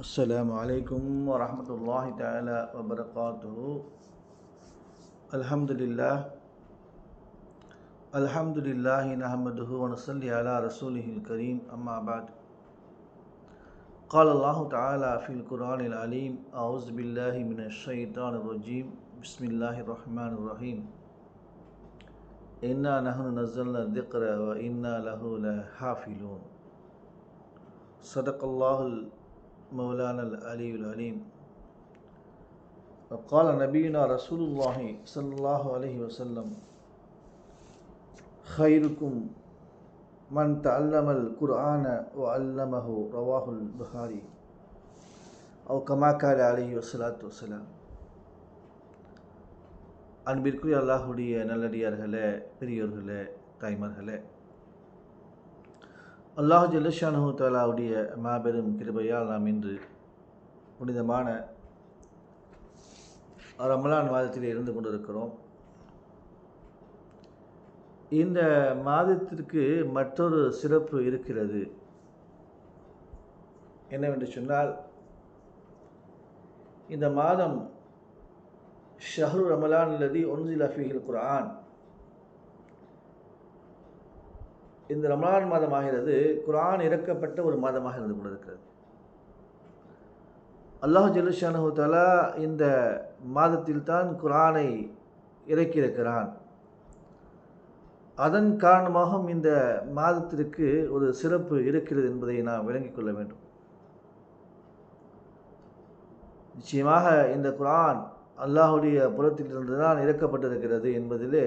السلام علیکم ورحمۃ اللہ تعالی وبرکاتہ۔ الحمد للہ الحمد للہ نحمد ونصلی علی رسول الکریم، اما بعد۔ قال اللہ تعالی فی القرآن العلیم، اعوذ باللہ من الشیطان الرجیم، بسم اللہ الرحمن الرحیم۔ انا نحن نزلنا الذکر و انا لہو لحافلون۔ صدق اللہ العلیم مولانا العلي العليم وقال نبينا رسول الله صلى الله عليه وسلم خيركم من تعلم القرآن وعلمه رواه البخاري أو كما قال عليه الصلاة والسلام அன்பிற்குரிய அல்லாஹுடைய நல்லடியார்களே பெரியோர்களே தாய்மார்களே அல்லாஹ் ஜல்லஷானு தாலாவுடைய மாபெரும் கிருபையால் நாம் இன்று புனிதமான ரமலான் மாதத்தில் இருந்து கொண்டிருக்கிறோம். இந்த மாதத்திற்கு மற்றொரு சிறப்பு இருக்கிறது. என்னவென்று சொன்னால் இந்த மாதம் ஷஹரு ரமலான் அல்லது ஒன்சில் அஃபீஹில் குரான் இந்த ரமலான் மாதம் ஆகிறது குரான் இறக்கப்பட்ட ஒரு மாதமாக இருந்து கொண்டிருக்கிறது. அல்லாஹ் ஜல்லுஷானு தலா இந்த மாதத்தில் தான் குரானை இறக்கியிருக்கிறான். அதன் காரணமாகவும் இந்த மாதத்திற்கு ஒரு சிறப்பு இருக்கிறது என்பதை நாம் விளங்கிக் கொள்ள வேண்டும். நிச்சயமாக இந்த குரான் அல்லாஹுடைய புறத்திலிருந்து தான் இறக்கப்பட்டிருக்கிறது என்பதிலே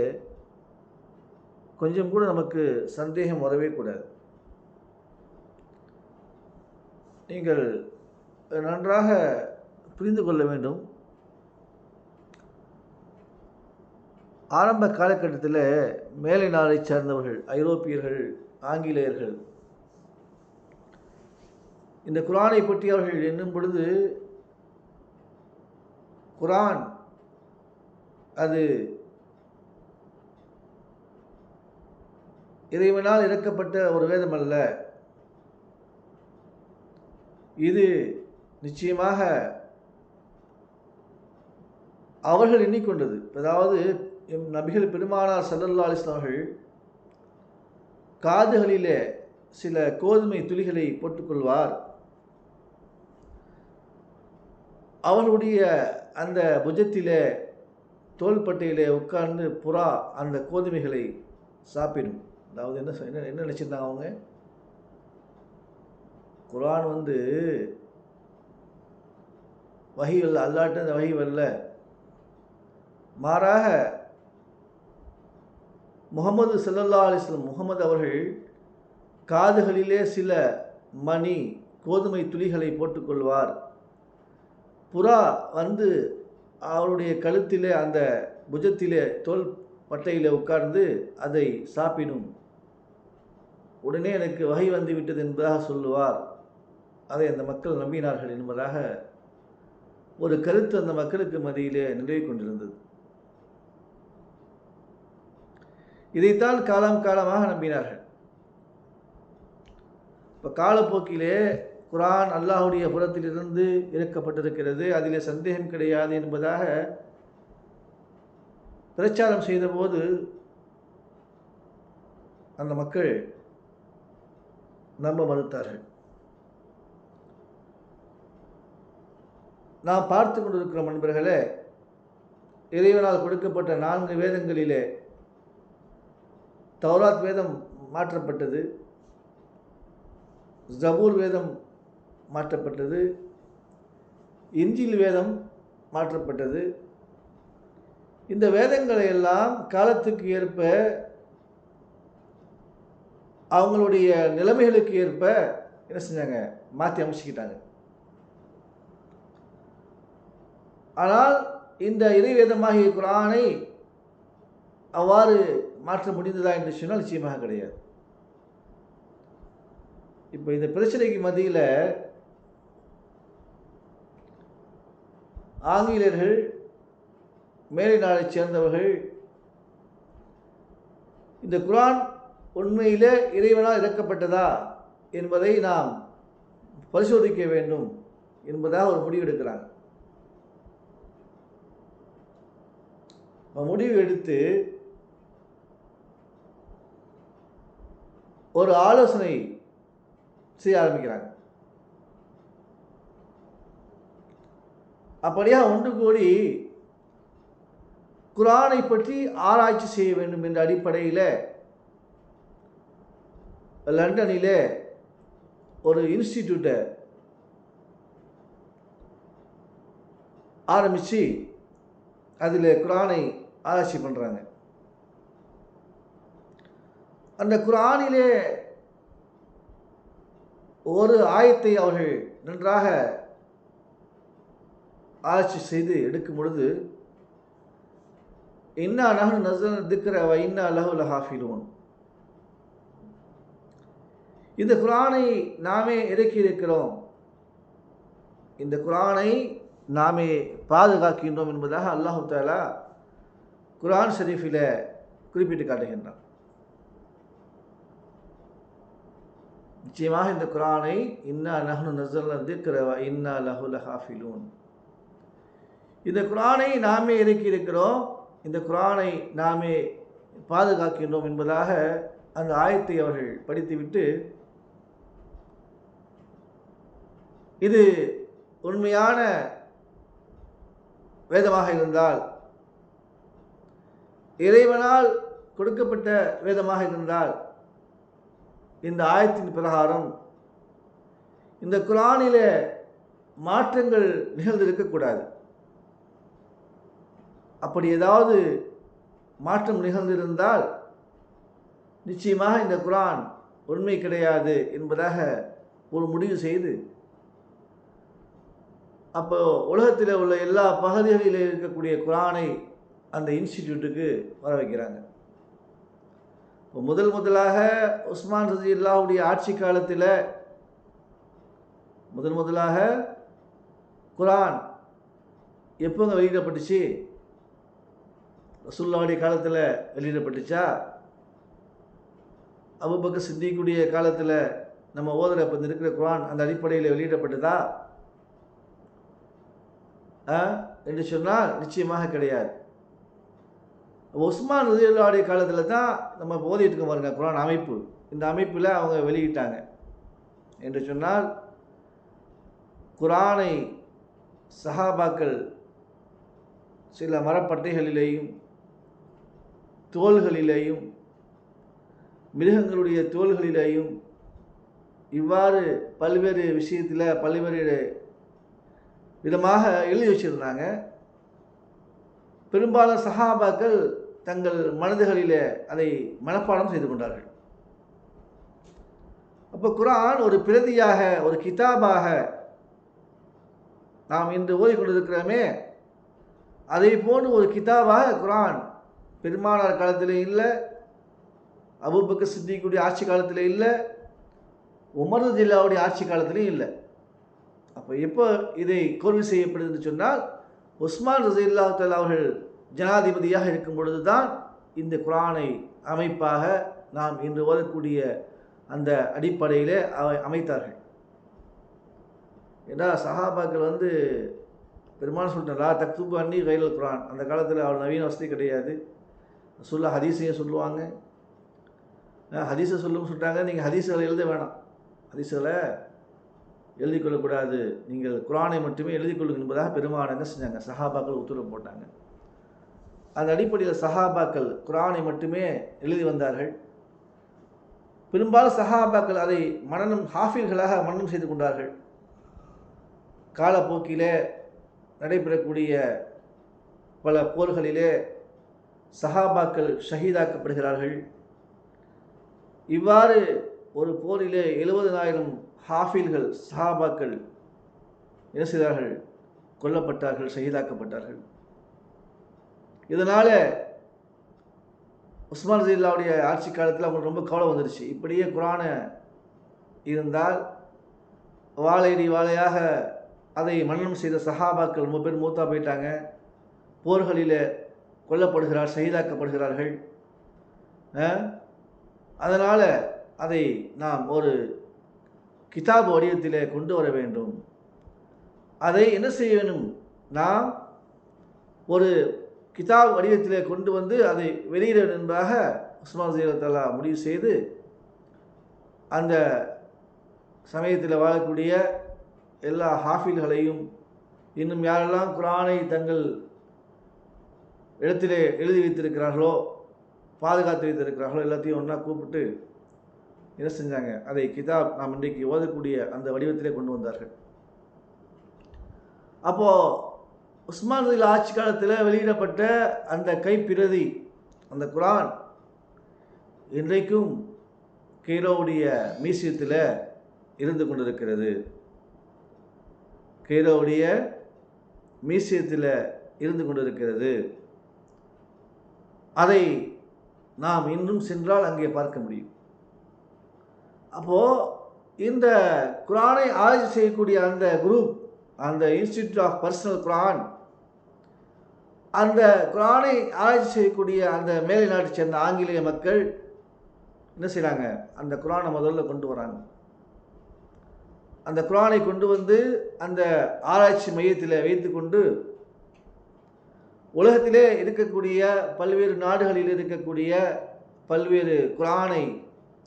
கொஞ்சம் கூட நமக்கு சந்தேகம் வரவே கூடாது. நீங்கள் நன்றாக புரிந்து கொள்ள வேண்டும். ஆரம்ப காலகட்டத்தில் மேலை நாளை சார்ந்தவர்கள் ஐரோப்பியர்கள் ஆங்கிலேயர்கள் இந்த குரானை பற்றி அவர்கள் எண்ணும் பொழுது குரான் அது இறைவனால் இறக்கப்பட்ட ஒரு வேதம் அல்ல. இது நிச்சயமாக அவர்கள் எண்ணிக்கொண்டது. அதாவது எம் நபிகள் பெருமானார் சல்லல்லா அலிஸ்லாமர்கள் காதுகளிலே சில கோதுமை துளிகளை போட்டுக்கொள்வார். அவர்களுடைய அந்த புஜத்திலே தோள்பட்டையிலே உட்கார்ந்து புறா அந்த கோதுமைகளை சாப்பிடும். அதாவது என்ன என்ன என்ன நினச்சிருந்தாங்க அவங்க? குரான் வந்து வகை வரல அல்லாட்ட அந்த வகை வரல. மாறாக முகமது சல்லல்லா அலிஸ்லம் முகமது அவர்கள் காதுகளிலே சில மணி கோதுமை துளிகளை போட்டுக்கொள்வார் புறா வந்து அவருடைய கழுத்திலே அந்த புஜத்திலே தோல் பட்டையில் உட்கார்ந்து அதை சாப்பிடும். உடனே எனக்கு வகை வந்து விட்டது என்பதாக சொல்லுவார். அதை அந்த மக்கள் நம்பினார்கள் என்பதாக ஒரு கருத்து அந்த மக்களுக்கு மத்தியிலே நிலவி கொண்டிருந்தது. இதைத்தான் காலம் காலமாக நம்பினார்கள். இப்போ காலப்போக்கிலே குரான் அல்லாஹுடைய புறத்திலிருந்து இறக்கப்பட்டிருக்கிறது. அதிலே சந்தேகம் கிடையாது என்பதாக பிரச்சாரம் செய்தபோது அந்த மக்கள் நம்ப மறுத்தார்கள். நாம் பார்த்து கொண்டிருக்கிறோம் நண்பர்களே இறைவனால் கொடுக்கப்பட்ட நான்கு வேதங்களிலே தௌராத் வேதம் மாற்றப்பட்டது ஜபூர் வேதம் மாற்றப்பட்டது இஞ்சில் வேதம் மாற்றப்பட்டது. இந்த வேதங்களை எல்லாம் காலத்துக்கு ஏற்ப அவங்களுடைய நிலைமைகளுக்கு ஏற்ப என்ன செஞ்சாங்க? மாற்றி அமைச்சிக்கிட்டாங்க. ஆனால் இந்த இறைவேதமாகிய குரானை அவ்வாறு மாற்ற முடிந்ததா என்று சொன்னால் நிச்சயமாக கிடையாது. இப்போ இந்த பிரச்சனைக்கு மத்தியில் ஆங்கிலேயர்கள் மேலை நாளை சேர்ந்தவர்கள் இந்த குரான் உண்மையிலே இறைவனால் இறக்கப்பட்டதா என்பதை நாம் பரிசோதிக்க வேண்டும் என்பதாக ஒரு முடிவு எடுக்கிறாங்க. முடிவு எடுத்து ஒரு ஆலோசனை செய்ய ஆரம்பிக்கிறாங்க. அப்படியா ஒன்று கூடி குரானை பற்றி ஆராய்ச்சி செய்ய வேண்டும் என்ற அடிப்படையில் லண்டனிலே ஒரு இன்ஸ்டிடியூட்டை ஆரம்பித்து அதில் குரானை ஆராய்ச்சி பண்ணுறாங்க அந்த குரானிலே ஒரு ஆயத்தை அவர்கள் நன்றாக ஆராய்ச்சி செய்து எடுக்கும் பொழுது இன்னா நகன் நசல் திக்கிற இன்னா லஹு ஹாஃபிலுவன் இந்த குரானை நாமே இறக்கியிருக்கிறோம் இந்த குரானை நாமே பாதுகாக்கின்றோம் என்பதாக அல்லாஹு தாலா குரான் ஷரீஃபில் குறிப்பிட்டு காட்டுகின்றான். நிச்சயமாக இந்த குரானை இன்னா நஹ்னு நசல் திக்கிற இன்னா லஹு லஹாஃபிலூன் இந்த குரானை நாமே இறக்கி இருக்கிறோம். இந்த குரானை நாமே பாதுகாக்கின்றோம் என்பதாக அந்த ஆயத்தை அவர்கள் படித்துவிட்டு இது உண்மையான வேதமாக இருந்தால் இறைவனால் கொடுக்கப்பட்ட வேதமாக இருந்தால் இந்த ஆயத்தின் பிரகாரம் இந்த குரானில மாற்றங்கள் நிகழ்ந்திருக்கக்கூடாது. அப்படி ஏதாவது மாற்றம் நிகழ்ந்திருந்தால் நிச்சயமாக இந்த குரான் உண்மை கிடையாது என்பதாக ஒரு முடிவு செய்து அப்போ உலகத்தில் உள்ள எல்லா பகுதிகளில் இருக்கக்கூடிய குரானை அந்த இன்ஸ்டிடியூட்டுக்கு வர வைக்கிறாங்க. இப்போ முதல் முதலாக உஸ்மான் ரஜி அல்லாவுடைய ஆட்சி காலத்தில் முதல் முதலாக குரான் எப்போங்க வெளியிடப்பட்டுச்சு? ரசுல்லாவுடைய காலத்தில் வெளியிடப்பட்டுச்சா? அபுபக்க சித்திக்குடைய காலத்தில் நம்ம ஓதுற இப்போ இருக்கிற குரான் அந்த அடிப்படையில் வெளியிடப்பட்டதா? என்று சொன்னால் நிச்சயமாக கிடையாது. உஸ்மான் உதயலாவுடைய காலத்தில் தான் நம்ம போதிட்டு இருக்க பாருங்க குரான் அமைப்பு. இந்த அமைப்பில் அவங்க வெளியிட்டாங்க. என்று சொன்னால் குரானை சஹாபாக்கள் சில மரப்பட்டைகளிலேயும் தோள்களிலேயும் மிருகங்களுடைய தோள்களிலேயும் இவ்வாறு பல்வேறு விஷயத்தில் பல்வேறு விதமாக எழுதி வச்சுருந்தாங்க. பெரும்பாலும் சஹாபாக்கள் தங்கள் மனதுகளில் அதை மனப்பாடம் செய்து கொண்டார்கள். அப்போ குரான் ஒரு பிரதியாக ஒரு கிதாபாக நாம் இன்று ஓதிக்கொண்டிருக்கிறோமே அதை போன்று ஒரு கிதாபாக குரான் பெருமானார் காலத்தில் இல்லை அபுபக்க சித்திக்குடைய ஆட்சி காலத்தில் இல்லை உமர் ஜில்லாவுடைய ஆட்சி காலத்திலையும் இல்லை. அப்போ எப்போ இதை கோர்வு செய்யப்படுதுன்னு சொன்னால் உஸ்மான் ரசில்லா அவர்கள் ஜனாதிபதியாக இருக்கும் பொழுது தான் இந்த குரானை அமைப்பாக நாம் இன்று ஓதக்கூடிய அந்த அடிப்படையில் அவை அமைத்தார்கள். ஏன்னா சஹாபாக்கள் வந்து பெருமான சொல்லிட்டேன் லா தக்துபு அன்னி குரான் அந்த காலத்தில் அவர் நவீன வசதி கிடையாது. சொல்ல ஹதீஸையும் சொல்லுவாங்க. ஹதீஸை சொல்லுன்னு சொல்லிட்டாங்க. நீங்கள் ஹதீஸுகளை எழுத வேணாம். ஹதீஸுகளை எழுதி கொள்ளக்கூடாது நீங்கள் குரானை மட்டுமே எழுதி கொள்ளுங்க என்பதாக பெருமாள் என்ன செஞ்சாங்க? சஹாபாக்கள் உத்தரவு போட்டாங்க. அந்த அடிப்படையில் சஹாபாக்கள் குரானை மட்டுமே எழுதி வந்தார்கள். பெரும்பாலும் சஹாபாக்கள் அதை மனநம் ஹாஃபில்களாக மனநம் செய்து கொண்டார்கள். காலப்போக்கிலே நடைபெறக்கூடிய பல போர்களிலே சஹாபாக்கள் ஷஹீதாக்கப்படுகிறார்கள். இவ்வாறு ஒரு போரிலே எழுபதனாயிரம் ஹாஃபில்கள் சஹாபாக்கள் என்ன செய்தார்கள்? கொல்லப்பட்டார்கள் ஷஹீதாக்கப்பட்டார்கள். இதனால் உஸ்மான் ஜில்லாவுடைய ஆட்சி காலத்தில் அவங்களுக்கு ரொம்ப கவலை வந்துடுச்சு இப்படியே குரானை இருந்தால் வாழையடி வாழையாக அதை மன்னனம் செய்த சஹாபாக்கள் ரொம்ப பேர் மூத்தா போயிட்டாங்க. போர்களில் கொல்லப்படுகிறார் ஷஹீதாக்கப்படுகிறார்கள். அதனால் அதை நாம் ஒரு கிதாப் வடிவத்திலே கொண்டு வர வேண்டும். அதை என்ன செய்ய வேணும் நாம் ஒரு கிதாப் வடிவத்திலே கொண்டு வந்து அதை வெளியிட என்பதாக உஸ்மான் ஜீரத்தல்லா முடிவு செய்து அந்த சமயத்தில் வாழக்கூடிய எல்லா ஹாஃபில்களையும் இன்னும் யாரெல்லாம் குரானை தங்கள் இடத்திலே எழுதி வைத்திருக்கிறார்களோ பாதுகாத்து வைத்திருக்கிறார்களோ எல்லாத்தையும் ஒன்றா கூப்பிட்டு என்ன செஞ்சாங்க? அதை கிதாப் நாம் இன்றைக்கு ஓதக்கூடிய அந்த வடிவத்திலே கொண்டு வந்தார்கள். அப்போது உஸ்மான் ரதில் ஆட்சி காலத்தில் வெளியிடப்பட்ட அந்த கைப்பிரதி அந்த குரான் இன்றைக்கும் கெய்ரோவுடைய மியூசியத்தில் இருந்து கொண்டிருக்கிறது. கெய்ரோவுடைய மியூசியத்தில் இருந்து கொண்டிருக்கிறது. அதை நாம் இன்னும் சென்றால் அங்கே பார்க்க முடியும். அப்போது இந்த குரானை ஆராய்ச்சி செய்யக்கூடிய அந்த குரூப் அந்த இன்ஸ்டிடியூட் ஆஃப் பர்சனல் குரான் அந்த குரானை ஆராய்ச்சி செய்யக்கூடிய அந்த மேலை நாட்டை சேர்ந்த ஆங்கிலேய மக்கள் என்ன செய்கிறாங்க அந்த குரானை முதல்ல கொண்டு வராங்க. அந்த குரானை கொண்டு வந்து அந்த ஆராய்ச்சி மையத்தில் வைத்துக்கொண்டு உலகத்திலே இருக்கக்கூடிய பல்வேறு நாடுகளில் இருக்கக்கூடிய பல்வேறு குரானை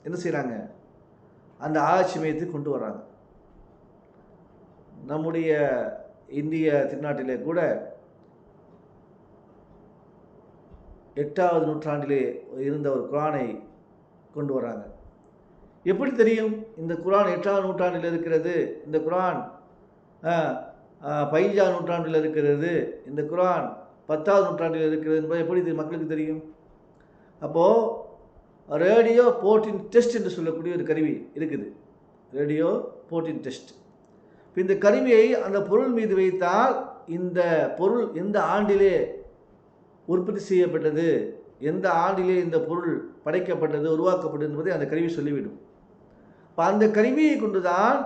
என்ன செய்கிறாங்க அந்த ஆராய்ச்சி மையத்துக்கு கொண்டு வராங்க நம்முடைய இந்திய திருநாட்டிலே கூட எட்டாவது நூற்றாண்டிலே இருந்த ஒரு குரானை கொண்டு வராங்க எப்படி தெரியும்? இந்த குரான் எட்டாவது நூற்றாண்டில் இருக்கிறது இந்த குரான் பதினஞ்சாவது நூற்றாண்டில் இருக்கிறது இந்த குரான் பத்தாவது நூற்றாண்டில் இருக்கிறது என்பது எப்படி மக்களுக்கு தெரியும். அப்போது ரேடியோ போர்ட்டின் டெஸ்ட் என்று சொல்லக்கூடிய ஒரு கருவி இருக்குது. ரேடியோ போர்ட்டின் டெஸ்ட் இப்போ இந்த கருவியை அந்த பொருள் மீது வைத்தால் இந்த பொருள் எந்த ஆண்டிலே உற்பத்தி செய்யப்பட்டது எந்த ஆண்டிலே இந்த பொருள் படைக்கப்பட்டது உருவாக்கப்பட்டது என்பதை அந்த கருவி சொல்லிவிடும். இப்போ அந்த கருவியை கொண்டு தான்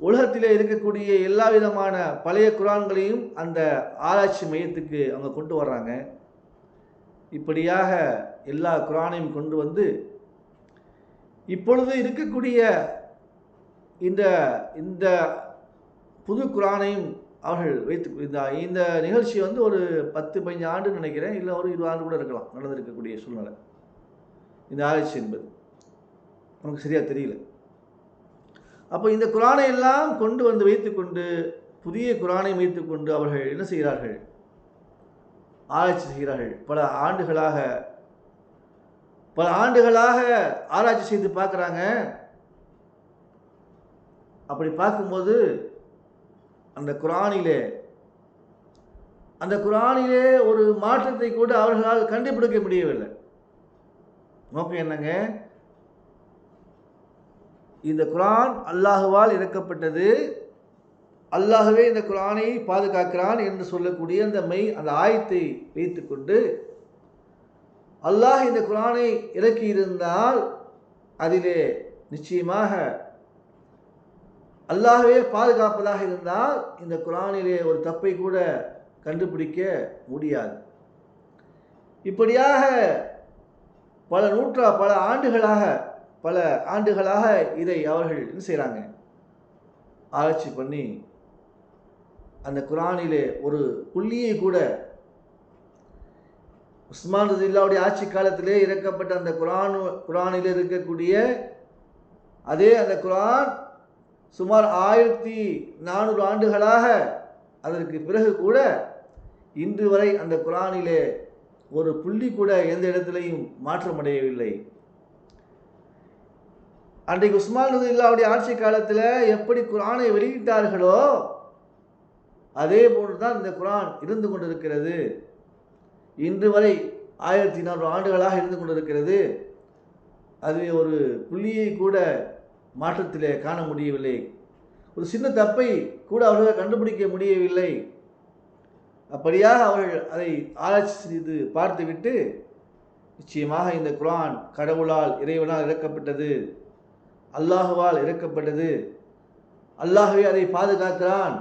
உலகத்திலே இருக்கக்கூடிய எல்லா விதமான பழைய குரான்களையும் அந்த ஆராய்ச்சி மையத்துக்கு அவங்க கொண்டு வர்றாங்க. இப்படியாக எல்லா குரானையும் கொண்டு வந்து இப்பொழுது இருக்கக்கூடிய இந்த இந்த புது குரானையும் அவர்கள் வைத்து இந்த இந்த நிகழ்ச்சி வந்து ஒரு பத்து பதினஞ்சு ஆண்டு நினைக்கிறேன். இல்லை ஒரு இருபது ஆண்டு கூட இருக்கலாம். நடந்திருக்கக்கூடிய சூழ்நிலை. இந்த ஆராய்ச்சி என்பது. நமக்கு சரியாக தெரியல. அப்போ இந்த குரானை எல்லாம் கொண்டு வந்து வைத்துக்கொண்டு புதிய குரானை வைத்துக்கொண்டு அவர்கள் என்ன செய்கிறார்கள்? ஆராய்ச்சி செய்கிறார்கள். பல ஆண்டுகளாக பல ஆண்டுகளாக ஆராய்ச்சி செய்து பார்க்குறாங்க. அப்படி பார்க்கும்போது அந்த குரானிலே அந்த குரானிலே ஒரு மாற்றத்தை கூட அவர்களால் கண்டுபிடிக்க முடியவில்லை. நோக்கம் என்னங்க? இந்த குரான் அல்லாஹுவால் இறக்கப்பட்டது அல்லாஹுவே இந்த குரானை பாதுகாக்கிறான் என்று சொல்லக்கூடிய அந்த மெய் அந்த ஆயத்தை வைத்துக்கொண்டு அல்லாஹ் இந்த குரானை இறக்கியிருந்தால் அதிலே நிச்சயமாக அல்லாஹ்வே பாதுகாப்பதாக இருந்தால் இந்த குரானிலே ஒரு தப்பை கூட கண்டுபிடிக்க முடியாது. இப்படியாக பல நூற்றா பல ஆண்டுகளாக பல ஆண்டுகளாக இதை அவர்கள் என்ன செய்கிறாங்க ஆராய்ச்சி பண்ணி அந்த குரானிலே ஒரு புள்ளியை கூட உஸ்மான் ரதில்லாவுடைய ஆட்சி காலத்திலே இறக்கப்பட்ட அந்த குரான் குரானில் இருக்கக்கூடிய அதே அந்த குரான் சுமார் ஆயிரத்தி நானூறு ஆண்டுகளாக அதற்கு பிறகு கூட இன்று வரை அந்த குரானிலே ஒரு புள்ளி கூட எந்த இடத்திலையும் மாற்றமடையவில்லை அன்றைக்கு உஸ்மான் ரதில்லாவுடைய ஆட்சி காலத்தில் எப்படி குரானை வெளியிட்டார்களோ அதே போன்று தான் இந்த குரான் இருந்து கொண்டிருக்கிறது. இன்று வரை ஆயிரத்தி நானூறு ஆண்டுகளாக இருந்து கொண்டிருக்கிறது. அது ஒரு புள்ளியை கூட மாற்றத்திலே காண முடியவில்லை. ஒரு சின்ன தப்பை கூட அவர்களால் கண்டுபிடிக்க முடியவில்லை. அப்படியாக அவர்கள் அதை ஆராய்ச்சி செய்து பார்த்துவிட்டு நிச்சயமாக இந்த குரான் கடவுளால் இறைவனால் இறக்கப்பட்டது அல்லாஹுவால் இறக்கப்பட்டது அல்லாஹுவே அதை பாதுகாக்கிறான்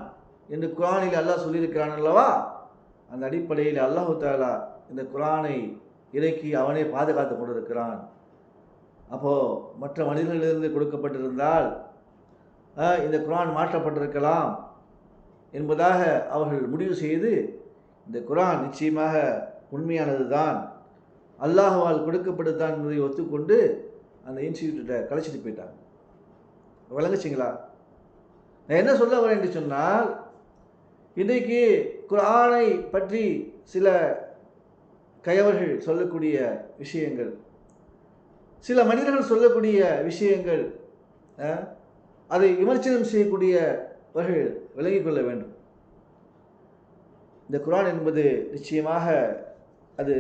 என்று குரானில் அல்லாஹ் சொல்லியிருக்கிறான் அல்லவா? அந்த அடிப்படையில் அல்லாஹு தாலா இந்த குரானை இறக்கி அவனே பாதுகாத்து கொண்டிருக்கிறான். அப்போது மற்ற மனிதர்களிலிருந்து கொடுக்கப்பட்டிருந்தால் இந்த குரான் மாற்றப்பட்டிருக்கலாம் என்பதாக அவர்கள் முடிவு செய்து இந்த குரான் நிச்சயமாக உண்மையானது தான் அல்லாஹ்வால் கொடுக்கப்பட்டதுதான் என்பதை ஒத்துக்கொண்டு அந்த இன்ஸ்டியூட்டை கலைச்சிட்டு போயிட்டாங்க. விளங்குச்சிங்களா? நான் என்ன சொல்ல வரேன் என்று சொன்னால் இன்றைக்கு குரானை பற்றி சில கயவர்கள் சொல்லக்கூடிய விஷயங்கள். சில மனிதர்கள் சொல்லக்கூடிய விஷயங்கள் அதை விமர்சனம் செய்யக்கூடியவர்கள் விளங்கிக் கொள்ள வேண்டும். இந்த குரான் என்பது நிச்சயமாக அது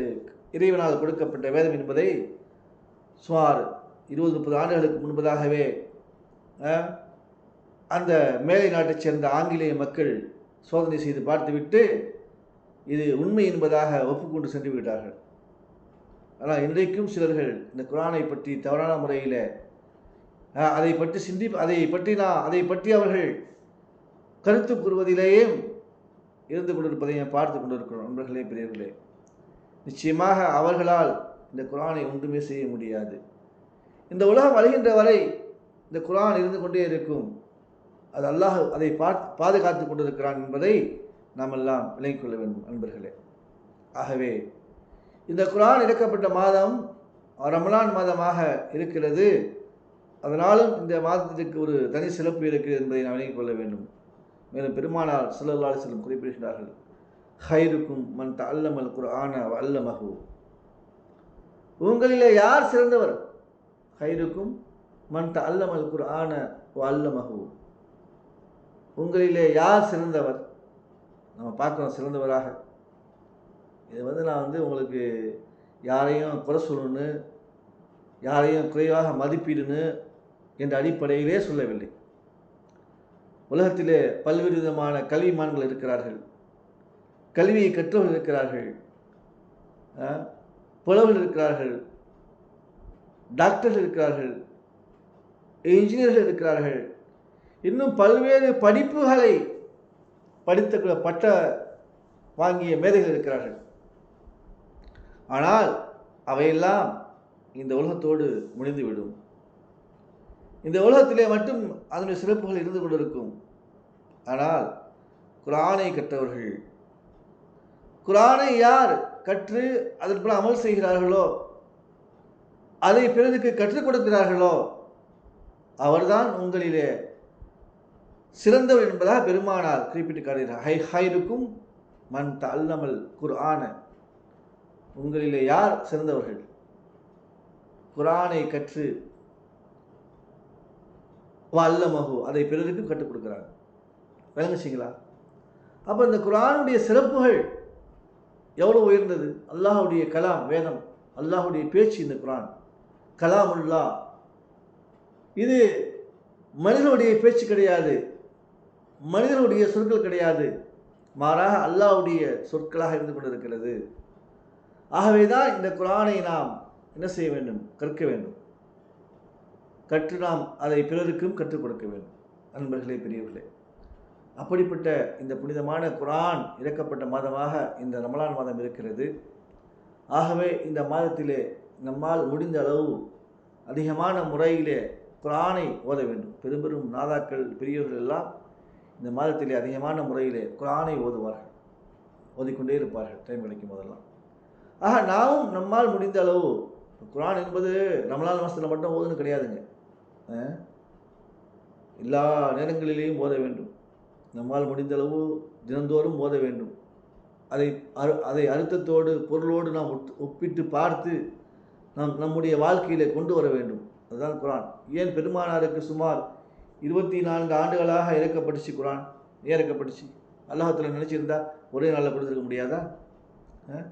இறைவனால் கொடுக்கப்பட்ட வேதம் என்பதை சுமார் இருபது முப்பது ஆண்டுகளுக்கு முன்பதாகவே அந்த மேலை நாட்டைச் சேர்ந்த ஆங்கிலேய மக்கள் சோதனை செய்து பார்த்துவிட்டு இது உண்மை என்பதாக ஒப்புக்கொண்டு சென்று விட்டார்கள். ஆனால் இன்றைக்கும் சிலர்கள் இந்த குரானை பற்றி தவறான முறையில் அதை பற்றி சிந்தி அதை பற்றி நான் அதை பற்றி அவர்கள் கருத்து கூறுவதிலேயே இருந்து கொண்டிருப்பதை நான் பார்த்து கொண்டிருக்கிறோம். நண்பர்களே பெரியவர்களே நிச்சயமாக அவர்களால் இந்த குரானை ஒன்றுமே செய்ய முடியாது. இந்த உலகம் வருகின்ற வரை இந்த குரான் இருந்து கொண்டே இருக்கும். அது அல்லாஹ் அதை பார்த்து பாதுகாத்து கொண்டிருக்கிறான் என்பதை நாம் எல்லாம் விளங்கிக் கொள்ள வேண்டும் நண்பர்களே ஆகவே இந்த குரான் இறக்கப்பட்ட மாதம் ரமலான் மாதமாக இருக்கிறது. அதனாலும் இந்த மாதத்திற்கு ஒரு தனி சிறப்பு இருக்கிறது என்பதை நாம் விளங்கிக் கொள்ள வேண்டும். மேலும் பெருமானார் ஸல்லல்லாஹு செல்லும் குறிப்பிடுகிறார்கள் ஹைருக்கும் மன் அல்லமல் குரான வல்ல அல்லமஹு. உங்களிலே யார் சிறந்தவர்? ஹைருக்கும் மன் அல்லமல் குரான வல்ல அல்லமஹு. உங்களிலே யார் சிறந்தவர்? நம்ம பார்க்குறோம் சிறந்தவராக. இது வந்து நான் வந்து உங்களுக்கு யாரையும் குறை சொல்லணும்னு யாரையும் குறைவாக மதிப்பீடுன்னு என்ற அடிப்படையிலே சொல்லவில்லை. உலகத்திலே பல்வேறு விதமான கல்விமான்கள் இருக்கிறார்கள். கல்வியை கற்றவர்கள் இருக்கிறார்கள். புலவர்கள் இருக்கிறார்கள். டாக்டர்கள் இருக்கிறார்கள். இன்ஜினியர்கள் இருக்கிறார்கள். இன்னும் பல்வேறு படிப்புகளை படித்த பட்ட வாங்கிய மேதைகள் இருக்கிறார்கள். ஆனால் அவையெல்லாம் இந்த உலகத்தோடு முடிந்துவிடும். இந்த உலகத்திலே மட்டும் அதனுடைய சிறப்புகள் இருந்து கொண்டிருக்கும். ஆனால் குரானை கற்றவர்கள் குரானை யார் கற்று அதற்கு அமல் செய்கிறார்களோ அதை பிறருக்கு கற்றுக் கொடுக்கிறார்களோ அவர்தான் உங்களிலே சிறந்தவர் என்பதாக பெருமானார் குறிப்பிட்டு ஹை ஹைருக்கும் மன் தல்லமல் குர்ஆன. உங்களிலே யார் சிறந்தவர்கள்? குரானை கற்று வல்லமகு அதை பிறருக்கும் கற்றுக் கொடுக்குறாங்க விளங்குச்சிங்களா? அப்போ இந்த குரானுடைய சிறப்புகள் எவ்வளோ உயர்ந்தது? அல்லாஹுடைய கலாம் வேதம் அல்லாஹுடைய பேச்சு இந்த குரான் கலாமுல்லா. இது மனிதனுடைய பேச்சு கிடையாது. மனிதனுடைய சொற்கள் கிடையாது. மாறாக அல்லாஹ்வுடைய சொற்களாக இருந்து கொண்டிருக்கிறது. ஆகவே தான் இந்த குரானை நாம் என்ன செய்ய வேண்டும்? கற்க வேண்டும். கற்று நாம் அதை பிறருக்கும் கற்றுக் கொடுக்க வேண்டும். நண்பர்களே பெரியவர்களே அப்படிப்பட்ட இந்த புனிதமான குரான் இறக்கப்பட்ட மாதமாக இந்த ரமலான் மாதம் இருக்கிறது. ஆகவே இந்த மாதத்திலே நம்மால் முடிந்த அளவு அதிகமான முறையிலே குரானை ஓத வேண்டும். பெரும் பெரும் நாதாக்கள் பெரியவர்கள் எல்லாம் இந்த மாதத்திலே அதிகமான முறையிலே குரானை ஓதுவார்கள். ஓதிக்கொண்டே இருப்பார்கள் டைம் கிடைக்கும் போதெல்லாம். ஆக நாமும் நம்மால் முடிந்த அளவு குரான் என்பது ரமலான் மாதத்தில் மட்டும் ஓதுன்னு கிடையாதுங்க. எல்லா நேரங்களிலேயும் ஓத வேண்டும். நம்மால் முடிந்த அளவு தினந்தோறும் ஓத வேண்டும். அதை அரு அதை அழுத்தத்தோடு பொருளோடு நாம் ஒப்பிட்டு பார்த்து நாம் நம்முடைய வாழ்க்கையிலே கொண்டு வர வேண்டும். அதுதான் குரான். ஏன் பெருமானாருக்கு சுமார் இருபத்தி நான்கு ஆண்டுகளாக இறக்கப்பட்டுச்சு குரான். ஏன் இறக்கப்பட்டுச்சு? அல்லாஹத்தில் நினச்சிருந்தா ஒரே நாளில் கொடுத்துருக்க முடியாதா? அஹ்?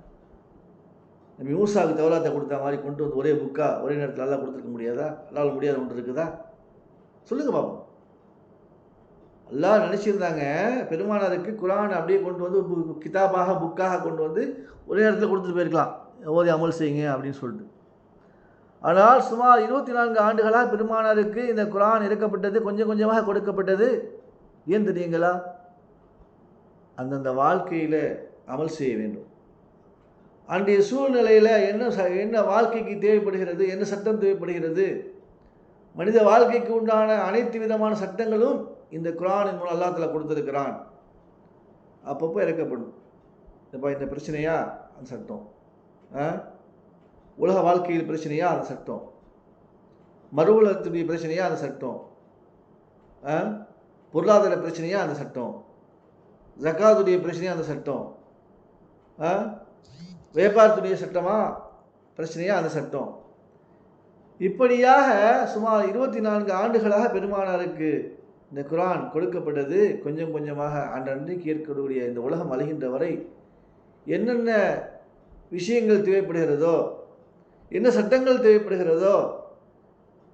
நம்ம மூசாவுக்கு தவறாத்தை கொடுத்த மாதிரி கொண்டு வந்து ஒரே புக்கா ஒரே நேரத்தில் நல்லா கொடுத்துருக்க முடியாதா? அல்லாஹ் முடியாத ஒன்று இருக்குதா? சொல்லுங்கள் பாப்போம். அல்லாஹ் நினச்சிருந்தாங்க பெருமானாருக்கு குரான் அப்படியே கொண்டு வந்து பு- கிதாபாக புக்காக கொண்டு வந்து ஒரே நேரத்தில் கொடுத்துட்டு போயிருக்கலாம். ஓதி அமல் செய்யுங்க அப்படின்னு சொல்லிட்டு. ஆனால் சுமார் இருபத்தி நான்கு ஆண்டுகளாக பெருமானாருக்கு இந்த குரான் இறக்கப்பட்டது கொஞ்சம் கொஞ்சமாக கொடுக்கப்பட்டது. ஏன் தெரியுங்களா? அந்தந்த வாழ்க்கையில் அமல் செய்ய வேண்டும். அன்றைய சூழ்நிலையில் என்ன ச- என்ன வாழ்க்கைக்கு தேவைப்படுகிறது என்ன சட்டம் தேவைப்படுகிறது? மனித வாழ்க்கைக்கு உண்டான அனைத்து விதமான சட்டங்களும் இந்த குரானின் மூலம் அல்லாத்தில் கொடுத்துருக்கிறான். அப்பப்போ இறக்கப்படும். இப்போ இந்த பிரச்சனையா? அந்த சட்டம். ஆ? உலக வாழ்க்கையில் பிரச்சனையாக அந்த சட்டம்? மறு உலகத்துடைய பிரச்சனையாக அந்த சட்டம்? ஆ? பொருளாதார பிரச்சனையாக அந்த சட்டம்? ஜக்காத்துடைய பிரச்சனையாக அந்த சட்டம்? ஆ? வியாபாரத்துடைய சட்டமாக பிரச்சனையாக அந்த சட்டம்? இப்படியாக சுமார் இருபத்தி நான்கு ஆண்டுகளாக பெருமானாருக்கு இந்த குரான் கொடுக்கப்பட்டது. கொஞ்சம் கொஞ்சமாக அன்றன்றைக்கு ஏற்கக்கூடிய இந்த உலகம் அழிகின்ற வரை என்னென்ன விஷயங்கள் தேவைப்படுகிறதோ என்ன சட்டங்கள் தேவைப்படுகிறதோ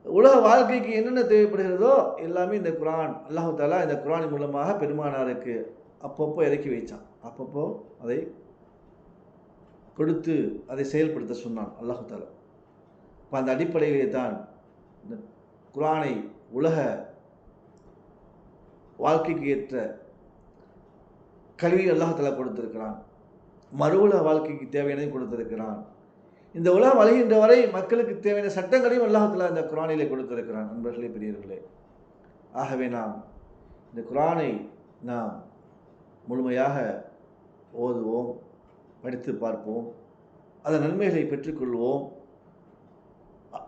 உலக வாழ்க்கைக்கு என்னென்ன தேவைப்படுகிறதோ எல்லாமே இந்த குரான் அல்லாஹு தாலா இந்த குரான் மூலமாக பெருமானாருக்கு அப்பப்போ இறக்கி வைச்சான். அப்பப்போ அதை கொடுத்து அதை செயல்படுத்த சொன்னான் அல்லாஹு தாலா இப்போ அந்த அடிப்படையிலே தான் இந்த குரானை உலக வாழ்க்கைக்கு ஏற்ற கல்வி அல்லாஹால கொடுத்துருக்கிறான். மறு உலக வாழ்க்கைக்கு தேவையானதையும் கொடுத்துருக்கிறான். இந்த உலகம் அழிகின்ற வரை மக்களுக்கு தேவையான சட்டங்களையும் அல்லாஹால இந்த குரானிலே கொடுத்திருக்கிறான். நண்பர்களே பெரியவர்களே. ஆகவே நாம் இந்த குரானை நாம் முழுமையாக ஓதுவோம் படித்து பார்ப்போம் அதன் நன்மைகளை பெற்றுக்கொள்வோம்.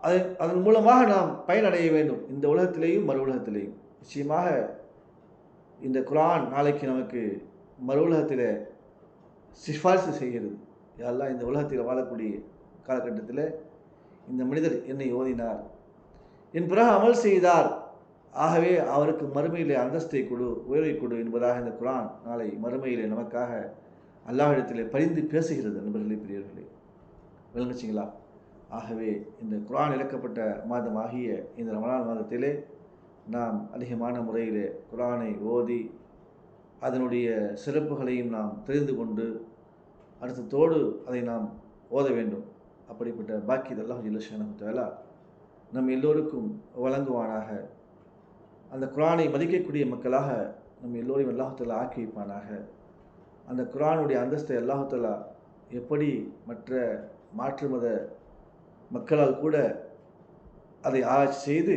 அதன் அதன் மூலமாக நாம் பயனடைய வேண்டும். இந்த உலகத்திலேயும் மறு உலகத்திலேயும். நிச்சயமாக இந்த குரான் நாளைக்கு நமக்கு மறு உலகத்தில் சிஃபாரிசு செய்கிறது. எல்லாம் இந்த உலகத்தில் வாழக்கூடிய காலகட்டத்தில் இந்த மனிதர் என்னை ஓதினார். என் பிறகு அமல் செய்தார். ஆகவே அவருக்கு மறுமையிலே அந்தஸ்தை கொடு உயர்வை கொடு என்பதாக இந்த குரான் நாளை மறுமையிலே நமக்காக அல்லாஹிடத்திலே பரிந்து பேசுகிறது நண்பர்களே பெரியவர்களே. விளங்குச்சிங்களா? ஆகவே இந்த குரான் இழக்கப்பட்ட மாதம் ஆகிய இந்த ரமணான் மாதத்திலே நாம் அதிகமான முறையிலே குரானை ஓதி அதனுடைய சிறப்புகளையும் நாம் தெரிந்து கொண்டு அடுத்ததோடு அதை நாம் ஓத வேண்டும். அப்படிப்பட்ட பாக்கியத் அல்லாஹ் ஜில்லஷானு நம் எல்லோருக்கும் வழங்குவானாக. அந்த குரானை மதிக்கக்கூடிய மக்களாக நம் எல்லோரையும் அல்லாஹாலா ஆக்கி வைப்பானாக அந்த குரானுடைய அந்தஸ்தை அல்லாஹாலா எப்படி மற்ற மாற்று மத மக்களால் கூட அதை ஆராய்ச்சி செய்து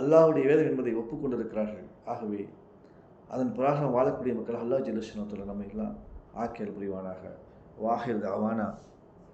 அல்லாஹுடைய வேதம் என்பதை ஒப்புக்கொண்டிருக்கிறார்கள். ஆகவே அதன் பிரகாரம் வாழக்கூடிய மக்கள் அல்லாஹ் ஜில்லஷனத்தில் நம்ம எல்லாம் ஆக்கியல் புரிவானாக. வாஹிர் அவானா